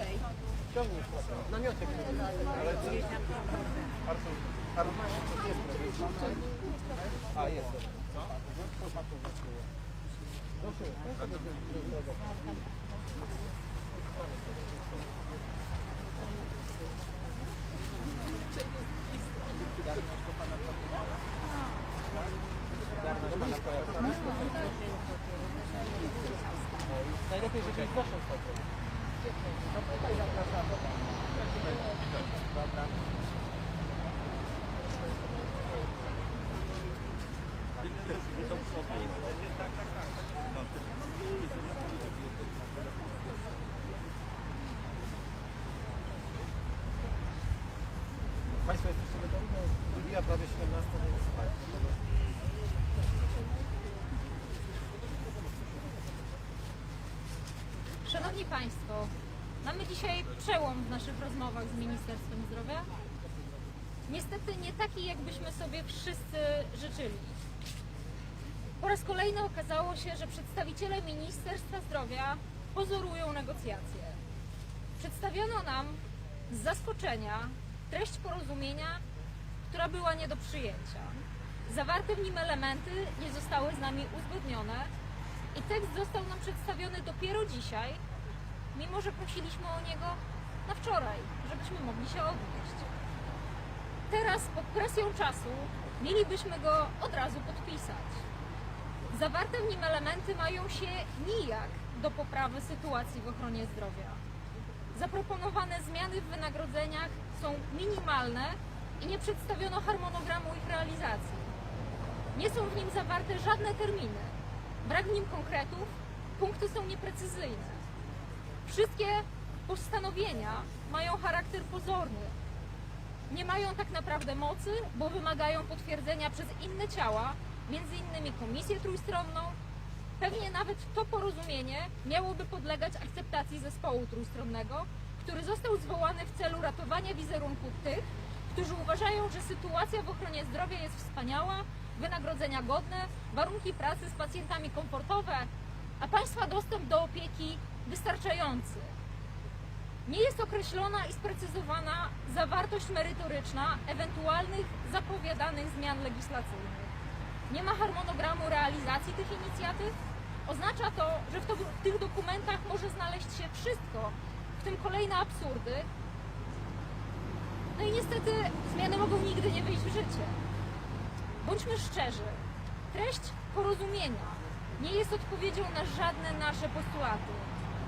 Chodźcie bliżej. Namiotek. Ale co? Artur, Artur, jest A, jest. Najlepiej, żeby proszę stąd. Państwo jesteście gotowi? Wybija prawie 17, więc Szanowni Państwo, mamy dzisiaj przełom w naszych rozmowach z Ministerstwem Zdrowia. Niestety nie taki, jakbyśmy sobie wszyscy życzyli. Po raz kolejny okazało się, że przedstawiciele Ministerstwa Zdrowia pozorują negocjacje. Przedstawiono nam z zaskoczenia treść porozumienia, która była nie do przyjęcia. Zawarte w nim elementy nie zostały z nami uzgodnione i tekst został nam przedstawiony dopiero dzisiaj, mimo że prosiliśmy o niego na wczoraj, żebyśmy mogli się odnieść. Teraz pod presją czasu mielibyśmy go od razu podpisać. Zawarte w nim elementy mają się nijak do poprawy sytuacji w ochronie zdrowia. Zaproponowane zmiany w wynagrodzeniach są minimalne i nie przedstawiono harmonogramu ich realizacji. Nie są w nim zawarte żadne terminy. Brak w nim konkretów, punkty są nieprecyzyjne. Wszystkie postanowienia mają charakter pozorny. Nie mają tak naprawdę mocy, bo wymagają potwierdzenia przez inne ciała, między innymi komisję trójstronną. Pewnie nawet to porozumienie miałoby podlegać akceptacji zespołu trójstronnego, który został zwołany w celu ratowania wizerunku tych, którzy uważają, że sytuacja w ochronie zdrowia jest wspaniała, wynagrodzenia godne, warunki pracy z pacjentami komfortowe, a państwa dostęp do opieki wystarczający. Nie jest określona i sprecyzowana zawartość merytoryczna ewentualnych zapowiadanych zmian legislacyjnych. Nie ma harmonogramu realizacji tych inicjatyw. Oznacza to, że w, to, w tych dokumentach może znaleźć się wszystko, w tym kolejne absurdy. No i niestety zmiany mogą nigdy nie wejść w życie. Bądźmy szczerzy, treść porozumienia nie jest odpowiedzią na żadne nasze postulaty,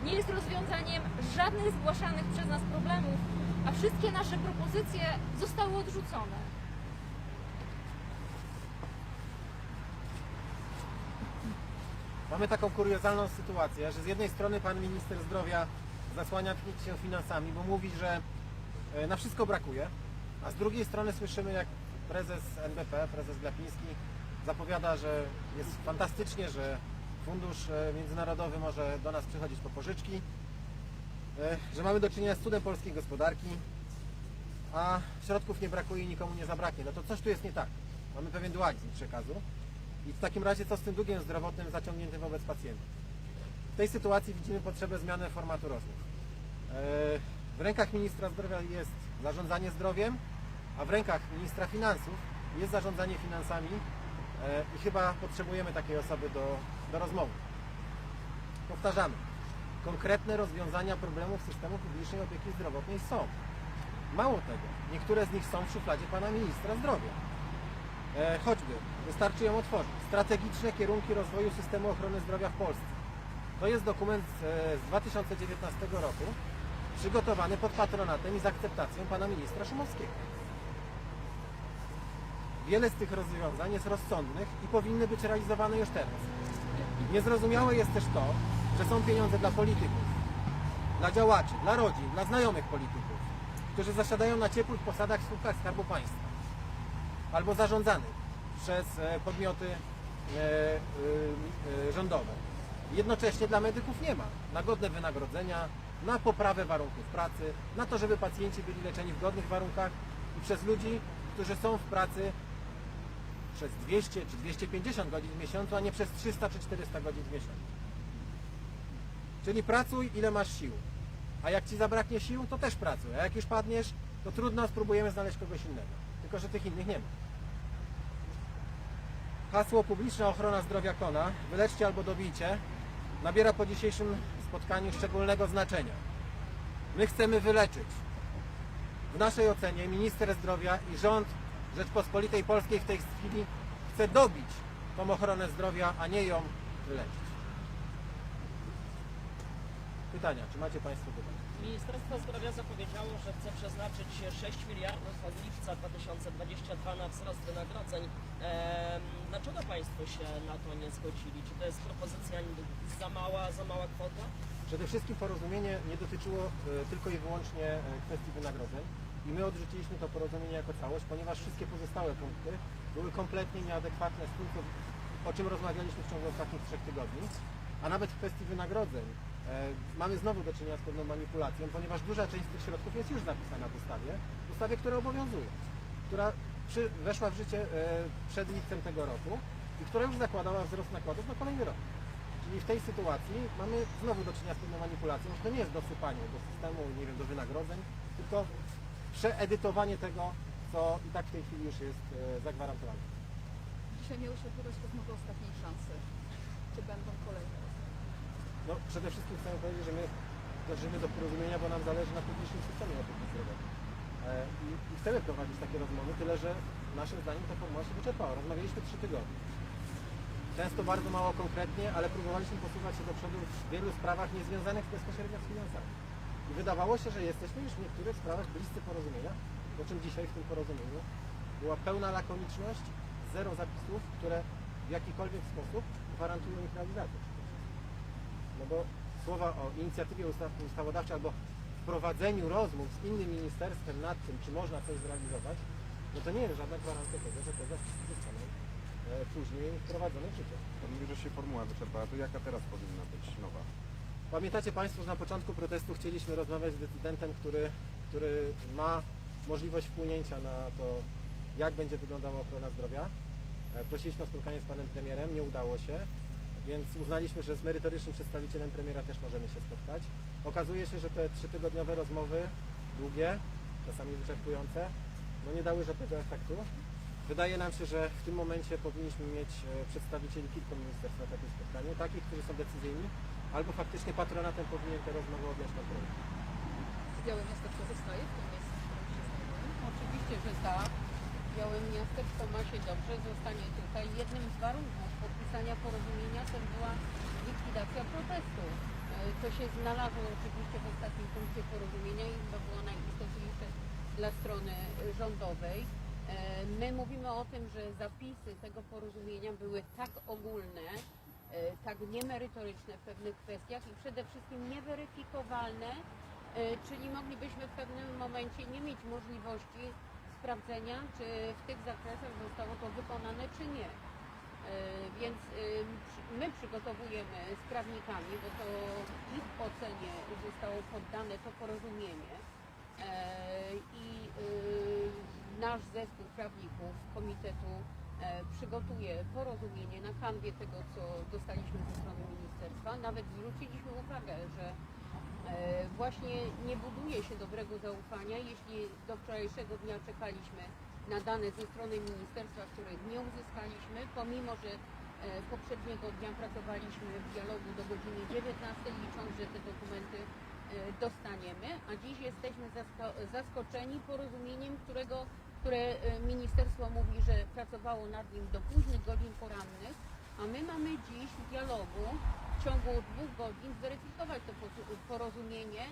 nie jest rozwiązaniem żadnych zgłaszanych przez nas problemów, a wszystkie nasze propozycje zostały odrzucone. Mamy taką kuriozalną sytuację, że z jednej strony pan minister zdrowia zasłania się finansami, bo mówi, że e, na wszystko brakuje, a z drugiej strony słyszymy, jak prezes NBP, prezes Glapiński zapowiada, że jest fantastycznie, że fundusz e, międzynarodowy może do nas przychodzić po pożyczki, e, że mamy do czynienia z cudem polskiej gospodarki, a środków nie brakuje i nikomu nie zabraknie. No to coś tu jest nie tak. Mamy pewien dualizm przekazu. I w takim razie co z tym długiem zdrowotnym zaciągniętym wobec pacjentów? W tej sytuacji widzimy potrzebę zmiany formatu rozmów. E, W rękach ministra zdrowia jest zarządzanie zdrowiem, a w rękach ministra finansów jest zarządzanie finansami i chyba potrzebujemy takiej osoby do, do rozmowy. Powtarzamy, konkretne rozwiązania problemów systemu publicznej opieki zdrowotnej są. Mało tego, niektóre z nich są w szufladzie pana ministra zdrowia. E, choćby, wystarczy ją otworzyć. Strategiczne kierunki rozwoju systemu ochrony zdrowia w Polsce. To jest dokument z, e, z 2019 roku, przygotowany pod patronatem i z akceptacją pana ministra Szumowskiego. Wiele z tych rozwiązań jest rozsądnych i powinny być realizowane już teraz. Niezrozumiałe jest też to, że są pieniądze dla polityków, dla działaczy, dla rodzin, dla znajomych polityków, którzy zasiadają na ciepłych posadach w spółkach Skarbu Państwa albo zarządzanych przez e, podmioty e, e, rządowe. Jednocześnie dla medyków nie ma na godne wynagrodzenia, na poprawę warunków pracy, na to, żeby pacjenci byli leczeni w godnych warunkach i przez ludzi, którzy są w pracy przez 200 czy 250 godzin w miesiącu, a nie przez 300 czy 400 godzin w miesiącu. Czyli pracuj ile masz sił. A jak ci zabraknie sił, to też pracuj. A jak już padniesz, to trudno, spróbujemy znaleźć kogoś innego. Tylko, że tych innych nie ma. Hasło publiczna ochrona zdrowia kona, wyleczcie albo dobijcie, nabiera po dzisiejszym spotkaniu szczególnego znaczenia. My chcemy wyleczyć. W naszej ocenie minister zdrowia i rząd Rzeczpospolitej Polskiej w tej chwili chce dobić tą ochronę zdrowia, a nie ją wyleczyć. Pytania, czy macie Państwo pytania? Ministerstwo Zdrowia zapowiedziało, że chce przeznaczyć 6 miliardów od lipca 2022 na wzrost wynagrodzeń. Dlaczego Państwo się na to nie zgodzili? Czy to jest propozycja za mała, za mała kwota? Przede wszystkim porozumienie nie dotyczyło e, tylko i wyłącznie e, kwestii wynagrodzeń i my odrzuciliśmy to porozumienie jako całość, ponieważ wszystkie pozostałe punkty były kompletnie nieadekwatne z co, o czym rozmawialiśmy w ciągu ostatnich trzech tygodni, a nawet w kwestii wynagrodzeń e, mamy znowu do czynienia z pewną manipulacją, ponieważ duża część tych środków jest już zapisana w ustawie, w ustawie, która obowiązuje, która przy, weszła w życie e, przed lipcem tego roku i która już zakładała wzrost nakładów na kolejny rok. Czyli w tej sytuacji mamy znowu do czynienia z pewną manipulacją, że to nie jest dosypanie do systemu, nie wiem, do wynagrodzeń, tylko przeedytowanie tego, co i tak w tej chwili już jest e, zagwarantowane. Dzisiaj miały się odbywać rozmowy ostatniej szansy. Czy będą kolejne? No przede wszystkim chcę powiedzieć, że my dążymy do porozumienia, bo nam zależy na publicznym systemie opieki zdrowotnej. E, I, I chcemy prowadzić takie rozmowy, tyle że naszym zdaniem ta formuła się wyczerpała. Rozmawialiśmy trzy tygodnie. Często bardzo mało konkretnie, ale próbowaliśmy posuwać się do przodu w wielu sprawach niezwiązanych bezpośrednio z finansami. I wydawało się, że jesteśmy już w niektórych sprawach bliscy porozumienia, po czym dzisiaj w tym porozumieniu była pełna lakoniczność, zero zapisów, które w jakikolwiek sposób gwarantują ich realizację. No bo słowa o inicjatywie ustaw- ustawodawczej albo wprowadzeniu rozmów z innym ministerstwem nad tym, czy można coś zrealizować, no to nie jest żadna gwarancja tego, że te zapisy zostaną e, później wprowadzone w życie. Pan mówi, że się formuła wyczerpała, to jaka teraz powinna być nowa? Pamiętacie Państwo, że na początku protestu chcieliśmy rozmawiać z decydentem, który, który ma możliwość wpłynięcia na to, jak będzie wyglądała ochrona zdrowia. E, Prosiliśmy o spotkanie z panem premierem, nie udało się, więc uznaliśmy, że z merytorycznym przedstawicielem premiera też możemy się spotkać. Okazuje się, że te trzytygodniowe rozmowy, długie, czasami wyczerpujące, no nie dały żadnego efektu. Wydaje nam się, że w tym momencie powinniśmy mieć e, przedstawicieli kilku ministerstw na takim spotkaniu, takich, którzy są decyzyjni, albo faktycznie patronatem powinien te rozmowy objąć premier. Białe miasteczko zostaje w tym miejscu, w którym się? Oczywiście, że tak. Białe miasteczko ma się dobrze, zostanie tutaj. Jednym z warunków podpisania porozumienia też była likwidacja protestu. E, To się znalazło oczywiście w ostatnim punkcie porozumienia i chyba było najistotniejsze dla strony rządowej. E, My mówimy o tym, że zapisy tego porozumienia były tak ogólne, tak niemerytoryczne w pewnych kwestiach i przede wszystkim nieweryfikowalne, e, czyli moglibyśmy w pewnym momencie nie mieć możliwości sprawdzenia, czy w tych zakresach zostało to wykonane, czy nie. E, Więc e, my przygotowujemy z prawnikami, bo to ich ocenie zostało poddane to porozumienie e, i e, nasz zespół prawników komitetu e, przygotuje porozumienie na kanwie tego, co dostaliśmy ze strony ministerstwa. Nawet zwróciliśmy uwagę, że e, właśnie nie buduje się dobrego zaufania, jeśli do wczorajszego dnia czekaliśmy na dane ze strony ministerstwa, których nie uzyskaliśmy, pomimo że e, poprzedniego dnia pracowaliśmy w dialogu do godziny 19, licząc, że te dokumenty e, dostaniemy, a dziś jesteśmy zasko- zaskoczeni porozumieniem, którego, które e, ministerstwo mówi, że pracowało nad nim do późnych godzin porannych, a my mamy dziś w dialogu w ciągu dwóch godzin zweryfikować to po- porozumienie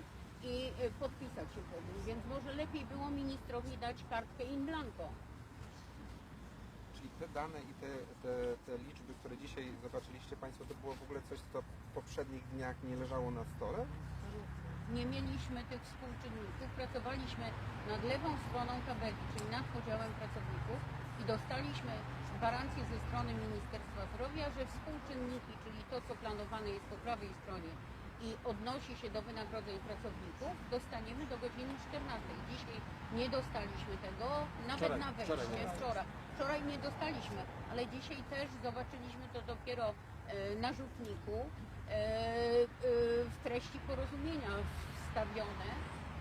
i e, podpisać się pod nim, więc może lepiej było ministrowi dać kartkę in blanco. Czyli te dane i te, te, te liczby, które dzisiaj zobaczyliście Państwo, to było w ogóle coś, co w poprzednich dniach nie leżało na stole? Nie mieliśmy tych współczynników, pracowaliśmy nad lewą stroną tabeli, czyli nad podziałem pracowników i dostaliśmy gwarancję ze strony Ministerstwa Zdrowia, że współczynniki, czyli to, co planowane jest po prawej stronie i odnosi się do wynagrodzeń pracowników, dostaniemy do godziny 14. Dzisiaj nie dostaliśmy tego, nawet Wczoraj, na wczoraj wejście, nie. wczoraj. wczoraj nie dostaliśmy, ale dzisiaj też zobaczyliśmy to dopiero e, na rzutniku w treści porozumienia wstawione.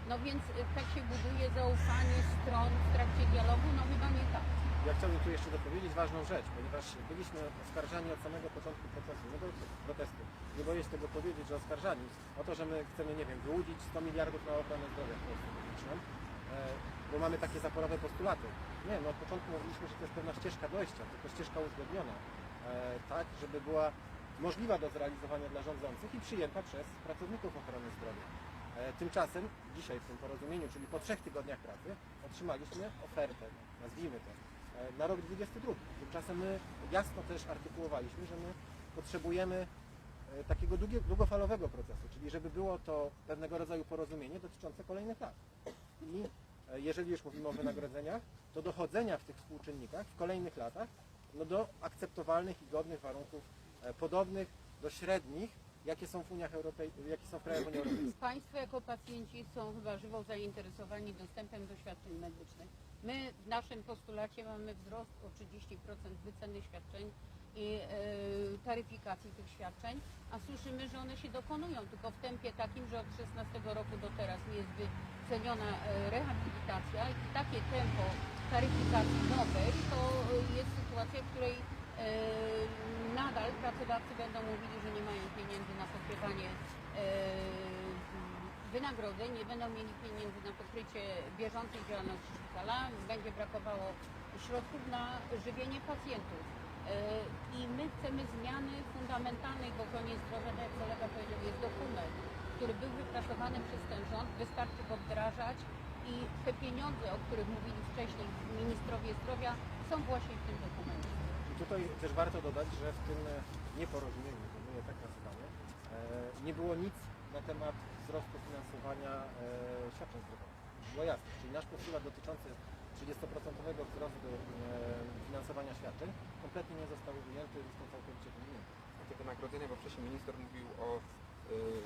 No więc e, tak się buduje zaufanie stron w trakcie dialogu, no chyba nie tak. Ja chciałbym tu jeszcze dopowiedzieć ważną rzecz, ponieważ byliśmy oskarżani od samego początku procesu, bo- protestu. Nie boję się tego powiedzieć, że oskarżani o to, że my chcemy, nie wiem, wyłudzić 100 miliardów na ochronę zdrowia w Polsce publiczną, e, bo mamy takie zaporowe postulaty. Nie, no od początku mówiliśmy, że to jest pewna ścieżka dojścia, tylko ścieżka uzgodniona, e, tak, żeby była możliwa do zrealizowania dla rządzących i przyjęta przez pracowników ochrony zdrowia. E, Tymczasem dzisiaj w tym porozumieniu, czyli po trzech tygodniach pracy, otrzymaliśmy ofertę, nazwijmy to, e, na rok 22. Tymczasem my jasno też artykułowaliśmy, że my potrzebujemy e, takiego długofalowego procesu, czyli żeby było to pewnego rodzaju porozumienie dotyczące kolejnych lat. I jeżeli już mówimy o wynagrodzeniach, to dochodzenia w tych współczynnikach w kolejnych latach no do akceptowalnych i godnych warunków, podobnych do średnich, jakie są w Uniach Europej, jakie są w krajach Unii Europejskiej. Państwo jako pacjenci są chyba żywo zainteresowani dostępem do świadczeń medycznych. My w naszym postulacie mamy wzrost o 30% wyceny świadczeń i e, taryfikacji tych świadczeń, a słyszymy, że one się dokonują, tylko w tempie takim, że od 16 roku do teraz nie jest wyceniona e, rehabilitacja i takie tempo taryfikacji nowej to e, jest sytuacja, w której e, nadal pracodawcy będą mówili, że nie mają pieniędzy na pokrywanie e, wynagrodzeń, nie będą mieli pieniędzy na pokrycie bieżącej działalności szpitala, będzie brakowało środków na żywienie pacjentów. E, I my chcemy zmiany fundamentalnej w ochronie zdrowia, tak jak kolega powiedział, jest dokument, który był wypracowany przez ten rząd, wystarczy go wdrażać i te pieniądze, o których mówili wcześniej ministrowie zdrowia, są właśnie w tym dokumencie. Tutaj też warto dodać, że w tym e, nieporozumieniu, bo tak nazywamy, e, nie było nic na temat wzrostu finansowania e, świadczeń zdrowotnych. Było jasne, czyli nasz postulat dotyczący 30% wzrostu finansowania świadczeń kompletnie nie został ujęty, został całkowicie pominięty. Te wynagrodzenia, bo wcześniej minister mówił o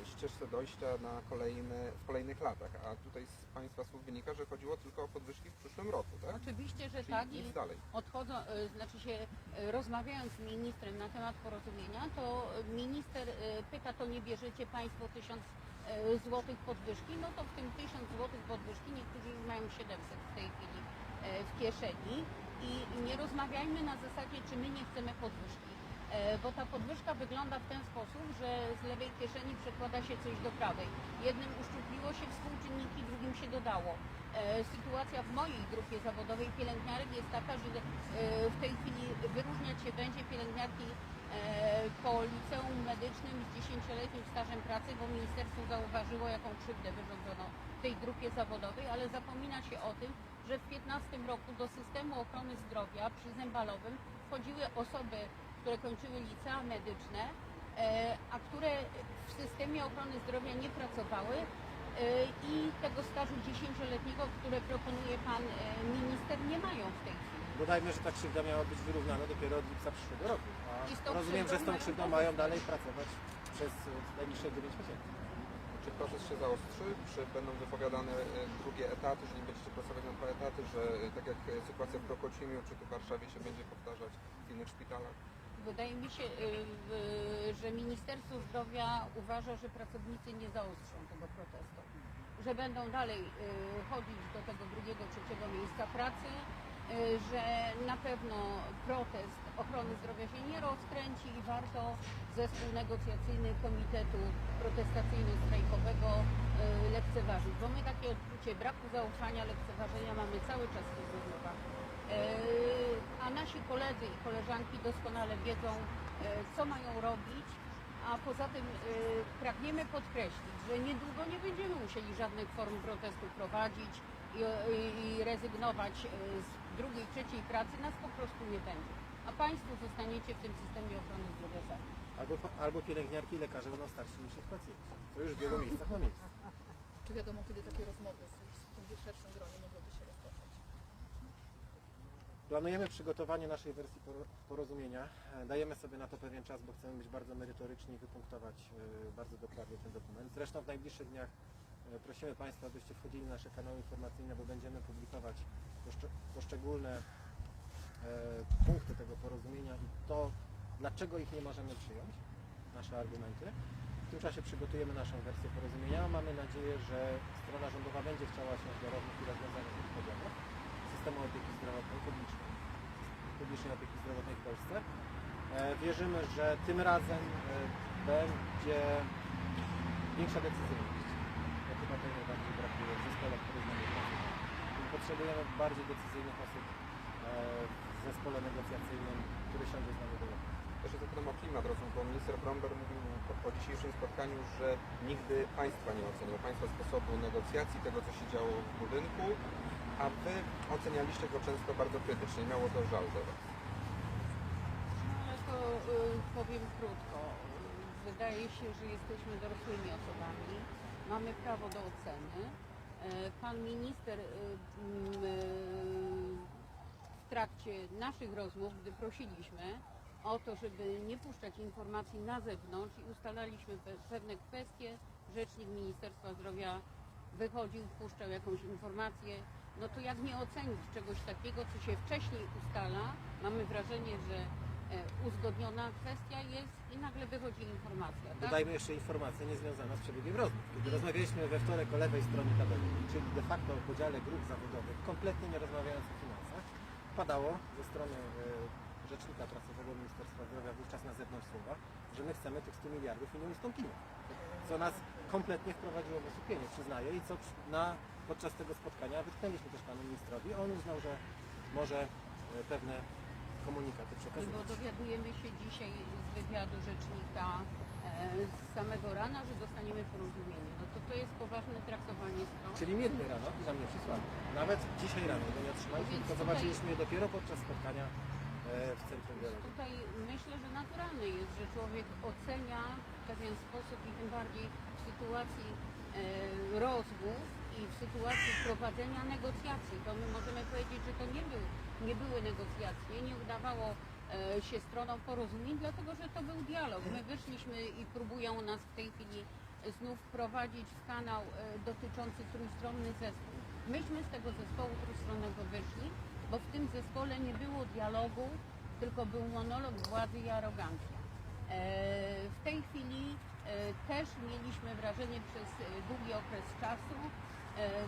ścieżce dojścia na kolejne, w kolejnych latach, a tutaj z Państwa słów wynika, że chodziło tylko o podwyżki w przyszłym roku, tak? Oczywiście, że Czyli tak. I dalej. odchodzą, e, znaczy się e, rozmawiając z ministrem na temat porozumienia, to minister pyta, to nie bierzecie Państwo 1000 e, złotych podwyżki, no to w tym 1000 złotych podwyżki niektórzy już mają 700 w tej chwili w kieszeni i nie rozmawiajmy na zasadzie, czy my nie chcemy podwyżki. E, Bo ta podwyżka wygląda w ten sposób, że z lewej kieszeni przekłada się coś do prawej. Jednym uszczupliło się współczynniki, drugim się dodało. E, Sytuacja w mojej grupie zawodowej pielęgniarek jest taka, że e, w tej chwili wyróżniać się będzie pielęgniarki po liceum medycznym z 10-letnim stażem pracy, bo ministerstwo zauważyło, jaką krzywdę wyrządzono tej grupie zawodowej, ale zapomina się o tym, że w 2015 roku do systemu ochrony zdrowia przy Zębalowym wchodziły osoby, które kończyły licea medyczne, e, a które w systemie ochrony zdrowia nie pracowały e, i tego stażu 10-letniego, które proponuje pan e, minister, nie mają w tej chwili. Dodajmy, że ta krzywda miała być wyrównana dopiero od lipca przyszłego roku. A rozumiem, że z tą krzywdą mają dalej pracować przez najbliższe 9 miesięcy. Czy proces się zaostrzy? Czy będą wypowiadane drugie etaty, że nie będziecie pracować na dwa etaty, że tak jak sytuacja w Krokocimiu, czy tu w Warszawie się będzie powtarzać w innych szpitalach? Wydaje mi się, y, że Ministerstwo Zdrowia uważa, że pracownicy nie zaostrzą tego protestu. Że będą dalej y, chodzić do tego drugiego, trzeciego miejsca pracy, y, że na pewno protest ochrony zdrowia się nie rozkręci i warto zespół negocjacyjny Komitetu Protestacyjno-Strajkowego lekceważyć. Bo my takie odczucie braku zaufania, lekceważenia mamy cały czas w tych rozmowach. E, A nasi koledzy i koleżanki doskonale wiedzą, e, co mają robić, a poza tym e, pragniemy podkreślić, że niedługo nie będziemy musieli żadnych form protestu prowadzić i, i rezygnować z drugiej, trzeciej pracy, nas po prostu nie będzie. A Państwo zostaniecie w tym systemie ochrony zdrowia sami. Albo, albo pielęgniarki i lekarze będą starsi niż ich pacjenci. To już w wielu miejscach ma miejsce. Czy wiadomo, kiedy takie rozmowy z w tym szerszym gronie? Planujemy przygotowanie naszej wersji poro- porozumienia. E, Dajemy sobie na to pewien czas, bo chcemy być bardzo merytoryczni i wypunktować e, bardzo dokładnie ten dokument. Zresztą w najbliższych dniach e, prosimy Państwa, abyście wchodzili na nasze kanały informacyjne, bo będziemy publikować poszcze- poszczególne punkty tego porozumienia i to, dlaczego ich nie możemy przyjąć, nasze argumenty. W tym czasie przygotujemy naszą wersję porozumienia. Mamy nadzieję, że strona rządowa będzie chciała siąść do rozmów i rozwiązania tych problemów systemu opieki zdrowotnej publicznej, publicznej opieki zdrowotnej w Polsce. E, Wierzymy, że tym razem e, będzie większa decyzyjność. To chyba tej najbardziej brakuje w zespole, który z nami pracuje. I Potrzebujemy bardziej decyzyjnych osób e, w zespole negocjacyjnym, który siądzie z nami do rozmów. Jeszcze zapytam o klimat, rozumiem, bo minister Bromber mówił po, po dzisiejszym spotkaniu, że nigdy państwa nie oceniał, państwa sposobu negocjacji, tego co się działo w budynku, a wy ocenialiście go często bardzo krytycznie, miało to żal do was. No, to y, powiem krótko. Wydaje się, że jesteśmy dorosłymi osobami. Mamy prawo do oceny. E, Pan minister y, mm, y, w trakcie naszych rozmów, gdy prosiliśmy o to, żeby nie puszczać informacji na zewnątrz i ustalaliśmy pe- pewne kwestie, rzecznik Ministerstwa Zdrowia wychodził, puszczał jakąś informację, no to jak nie ocenić czegoś takiego, co się wcześniej ustala, mamy wrażenie, że e, uzgodniona kwestia jest i nagle wychodzi informacja. Tak? Dodajmy jeszcze informację niezwiązaną z przebiegiem rozmów. Kiedy rozmawialiśmy we wtorek o lewej stronie tabeli, czyli de facto o podziale grup zawodowych, kompletnie nie rozmawiając o finansach, padało ze strony e, Rzecznika Prasowego Ministerstwa Zdrowia wówczas na zewnątrz słowa, że my chcemy tych 100 miliardów i nie ustąpimy. Co nas kompletnie wprowadziło w osłupienie, przyznaję, i co na, podczas tego spotkania wytknęliśmy też panu ministrowi. On uznał, że może e, pewne komunikaty Bo przekazywać. dowiadujemy się dzisiaj z wywiadu rzecznika e, z samego rana, że dostaniemy porozumienie. No to to jest poważne traktowanie stron. Czyli mnie dnie rano i za mnie przysłali. Nawet dzisiaj rano go nie otrzymaliśmy, tylko tutaj- zobaczyliśmy je dopiero podczas spotkania e, w Centrum Dialogu. Tutaj myślę, że naturalne jest, że człowiek ocenia w pewien sposób i tym bardziej w sytuacji rozmów i w sytuacji prowadzenia negocjacji. To my możemy powiedzieć, że to nie, był, nie były negocjacje, nie udawało e, się stronom porozumień, dlatego że to był dialog. My wyszliśmy i próbują nas w tej chwili znów wprowadzić w kanał e, dotyczący trójstronny zespół. Myśmy z tego zespołu trójstronnego wyszli, bo w tym zespole nie było dialogu, tylko był monolog władzy i arogancja. E, W tej chwili e, też mieliśmy wrażenie przez e, długi okres czasu,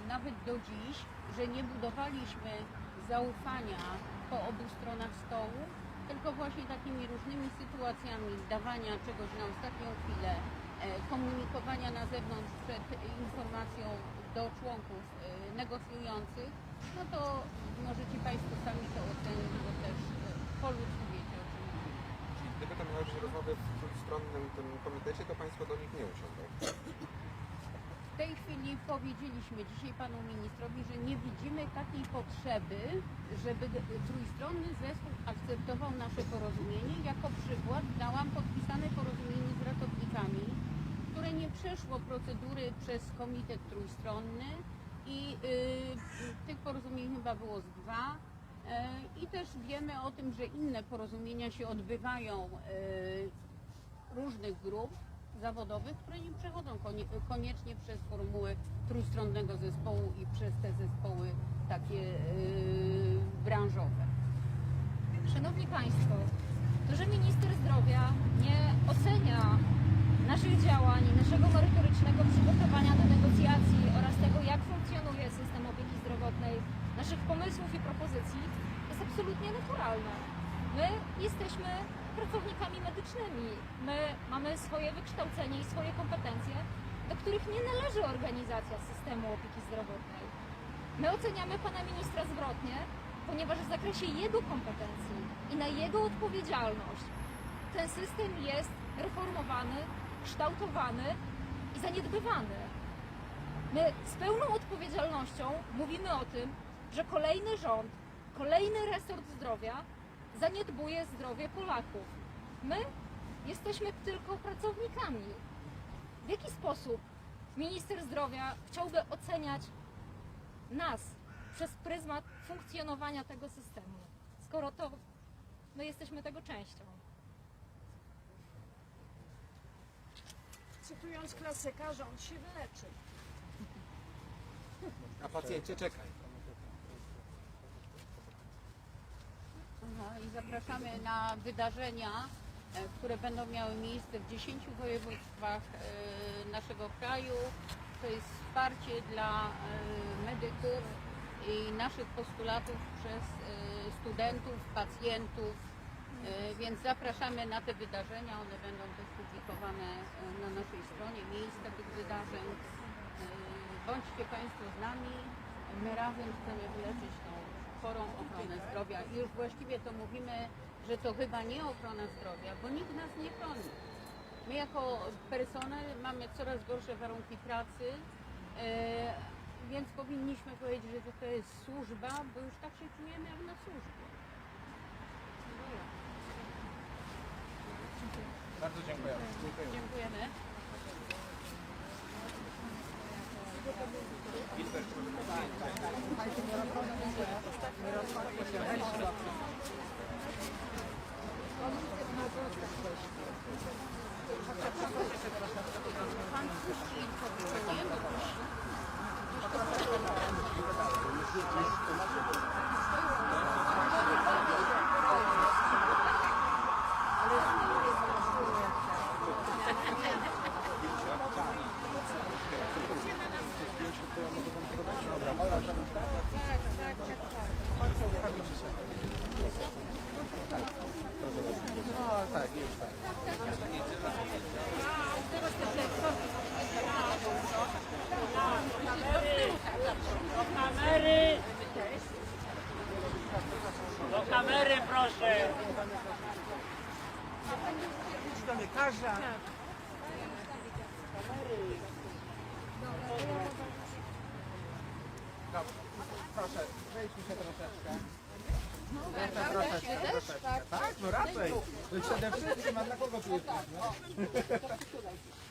nawet do dziś, że nie budowaliśmy zaufania po obu stronach stołu, tylko właśnie takimi różnymi sytuacjami dawania czegoś na ostatnią chwilę, e, komunikowania na zewnątrz przed informacją do członków e, negocjujących, no to możecie Państwo sami to ocenić, bo też e, po ludzku wiecie o czym mówię. Czyli gdyby to miały być rozmowy w trójstronnym tym komitecie, to państwo do nich nie usiądą. W tej chwili powiedzieliśmy dzisiaj panu ministrowi, że nie widzimy takiej potrzeby, żeby trójstronny zespół akceptował nasze porozumienie. Jako przykład dałam podpisane porozumienie z ratownikami, które nie przeszło procedury przez komitet trójstronny i y, tych porozumień chyba było z dwa. E, I też wiemy o tym, że inne porozumienia się odbywają e, różnych grup zawodowych, które nie przechodzą konie- koniecznie przez formułę trójstronnego zespołu i przez te zespoły takie yy, branżowe. Szanowni Państwo, to, że minister zdrowia nie ocenia naszych działań, naszego merytorycznego przygotowania do negocjacji oraz tego, jak funkcjonuje system opieki zdrowotnej, naszych pomysłów i propozycji, jest absolutnie naturalne. My jesteśmy pracownikami medycznymi. My mamy swoje wykształcenie i swoje kompetencje, do których nie należy organizacja systemu opieki zdrowotnej. My oceniamy pana ministra zwrotnie, ponieważ w zakresie jego kompetencji i na jego odpowiedzialność ten system jest reformowany, kształtowany i zaniedbywany. My z pełną odpowiedzialnością mówimy o tym, że kolejny rząd, kolejny resort zdrowia zaniedbuje zdrowie Polaków. My jesteśmy tylko pracownikami. W jaki sposób minister zdrowia chciałby oceniać nas przez pryzmat funkcjonowania tego systemu, skoro to my jesteśmy tego częścią? Cytując klasyka, rząd się wyleczy. A pacjencie czekaj. I zapraszamy na wydarzenia, e, które będą miały miejsce w 10 województwach e, naszego kraju. To jest wsparcie dla e, medyków i naszych postulatów przez studentów, pacjentów. Więc zapraszamy na te wydarzenia. One będą też publikowane na naszej stronie, miejsca tych wydarzeń. Bądźcie Państwo z nami. My razem chcemy wyleczyć tą chorą ochronę zdrowia. I już właściwie to mówimy, że to chyba nie ochrona zdrowia, bo nikt nas nie chroni. My jako personel mamy coraz gorsze warunki pracy, e, więc powinniśmy powiedzieć, że to jest służba, bo już tak się czujemy jak na służbie. Bardzo dziękuję. Dziękujemy. Pan puści informację, bo puści. 我